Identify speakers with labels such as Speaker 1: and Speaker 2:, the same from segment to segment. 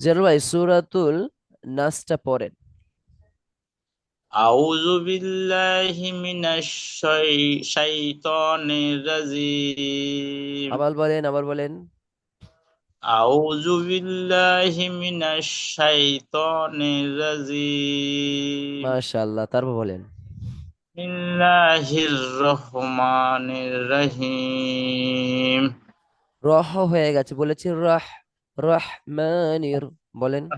Speaker 1: General ভাই সুরাতুল নাসটা পড়েন।
Speaker 2: আউযু বিল্লাহি মিনাশ শাইতানির রাজিম।
Speaker 1: আবার বলেন আবার বলেন।
Speaker 2: আউযু বিল্লাহি মিনাশ শাইতানির রাজিম।
Speaker 1: মাশাআল্লাহ তারপর বলেন।
Speaker 2: বিল্লাহির রহমানির রহিম।
Speaker 1: রহ হয়ে গেছে বলেছি রহ। রহমানির বলেন।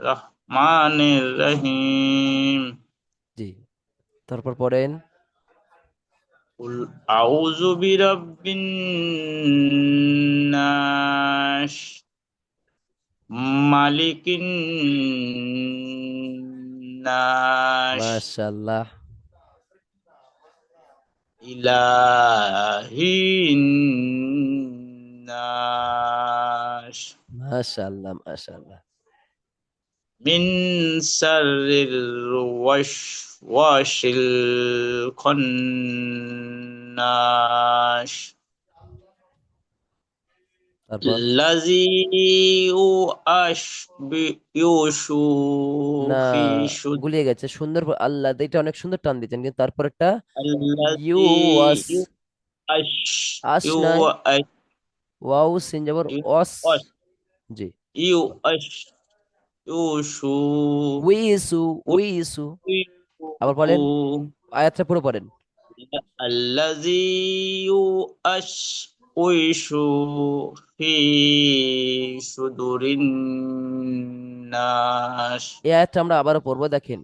Speaker 2: রহমানির রহিম
Speaker 1: জি। তারপর পড়েন।
Speaker 2: কুল আউযু বিরাব্বিন নাস মালিকিন নাস
Speaker 1: মাশাআল্লাহ।
Speaker 2: ইলাহিন
Speaker 1: মাশাআল্লাহ মাশাআল্লাহ
Speaker 2: من شر الوسواس الخناس
Speaker 1: তারপর
Speaker 2: الذي يوسوس
Speaker 1: না
Speaker 2: في صدور
Speaker 1: গুলিয়ে গেছে সুন্দর ব- আল্লাহ এটা অনেক সুন্দর টান দিয়েছেন কিন্তু তারপর একটা ইউ
Speaker 2: الذي
Speaker 1: ওয়াস
Speaker 2: يوسوس
Speaker 1: আস নাই ওয়াও সিন যাবর ওয়াস জি
Speaker 2: يوسوس
Speaker 1: উইসু উইসু আবার বলেন আয়াতটা পুরো পড়েন
Speaker 2: الذي يوسوس في صدور الناس
Speaker 1: এই আয়াতটা আমরা আবারও পড়বো দেখেন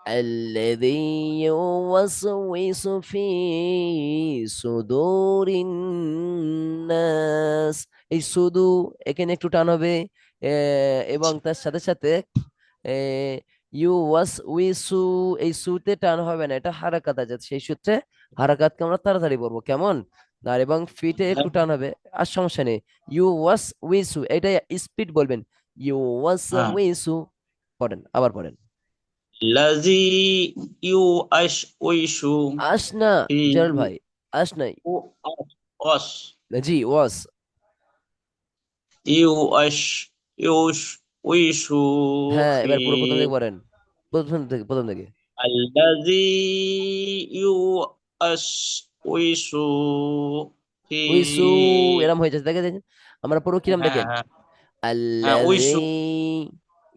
Speaker 1: الذي يوسوس في صدور الناس এই সুদু এখানে একটু টান হবে এবং তার সাথে সাথে ইউ ওয়াস উই সু এই সুতে টান হবে না এটা হারাকাত আছে সেই সূত্রে হারাকাত কে আমরা তাড়াতাড়ি বলব কেমন? আর এবং ফিটে হ্যাঁ। একটু টান হবে আর সমস্যা নেই ইউ ওয়াস উই সু এটা স্পিড বলবেন ইউ ওয়াস
Speaker 2: হ্যাঁ।
Speaker 1: উই সু পড়েন আবার পড়েন।
Speaker 2: লাজি ইউ
Speaker 1: আস উই
Speaker 2: সু।
Speaker 1: আশ না জল ভাই আশ নাই। জি ওয়াস
Speaker 2: ইউ আশ ইউশ
Speaker 1: হ্যাঁ এবার পুরো প্রথম থেকে পড়েন। প্রথম থেকে প্রথম থেকে
Speaker 2: আল্লাজি ইউ আশ
Speaker 1: উইশু উইশু এরম হয়ে যাচ্ছে দেখে দেখেন। আমরা পুরো কিরম দেখেন
Speaker 2: হ্যাঁ,
Speaker 1: হ্যাঁ।
Speaker 2: হ্যাঁ,
Speaker 1: আল্লাজি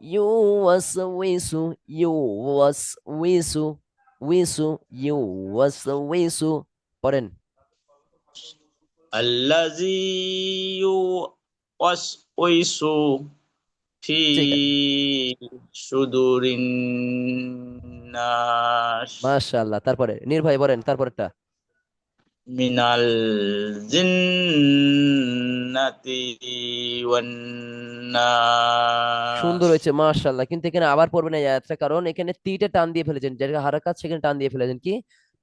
Speaker 2: ইউ
Speaker 1: ওয়াস উইশু ইউ ওয়াস উইশু উইশু ইউ ওয়াস উইশু পড়েন।
Speaker 2: আল্লাজি ইউ ওয়াসওয়াইসু ফি সুদুরিন নাস
Speaker 1: মাশাআল্লাহ তারপরে নির্ভয় বলেন তারপরটা
Speaker 2: মিনাল জিন্নাতি ওয়ান
Speaker 1: সুন্দর হয়েছে মাশাআল্লাহ। কিন্তু এখানে আবার পড়বে না আয়াতটা কারণ এখানে তিটা টান দিয়ে ফেলেছেন। যেটা হারাকাত সেখানে টান দিয়ে ফেলেছেন কি?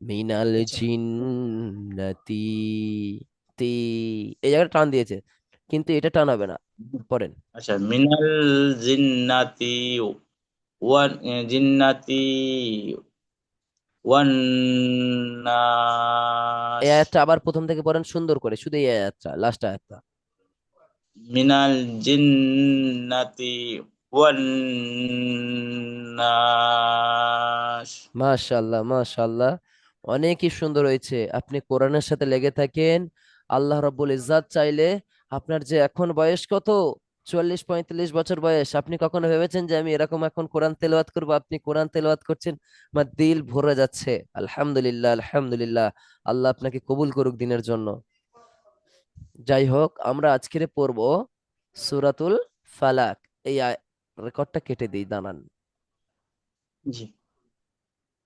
Speaker 1: মিনাল জিন্নাতি তি। এই জায়গাটা টান দিয়েছে। কিন্তু এটা টান হবে না। পড়েন।
Speaker 2: আচ্ছা মিনাল জিন্নাতি ওয়ান জিন্নাতি ওয়ান নাস
Speaker 1: এই আয়াতটা আবার প্রথম থেকে পড়েন সুন্দর করে শুধু এই আয়াতটা লাস্ট আয়াতটা।
Speaker 2: মিনাল জিন্নাতি ওয়ান নাস
Speaker 1: মাশাআল্লাহ মাশাআল্লাহ। অনেকই সুন্দর হয়েছে। আপনি কোরআনের সাথে লেগে থাকেন আল্লাহ রাব্বুল ইজ্জাত চাইলে আপনার যে এখন বয়স কত? চল্লিশ পঁয়তাল্লিশ বছর বয়স। আপনি কখনো ভেবেছেন যে আমি এরকম এখন কোরআন তেলাওয়াত করব? আপনি কোরআন তেলাওয়াত করছেন, আমার দিল ভরে যাচ্ছে। আলহামদুলিল্লাহ আলহামদুলিল্লাহ। আল্লাহ আপনাকে কবুল করুক দিনের জন্য। যাই হোক, আমরা আজকের পড়ব সুরাতুল ফালাক। এই রেকর্ডটা কেটে দিই, দাঁড়ান।
Speaker 2: জি।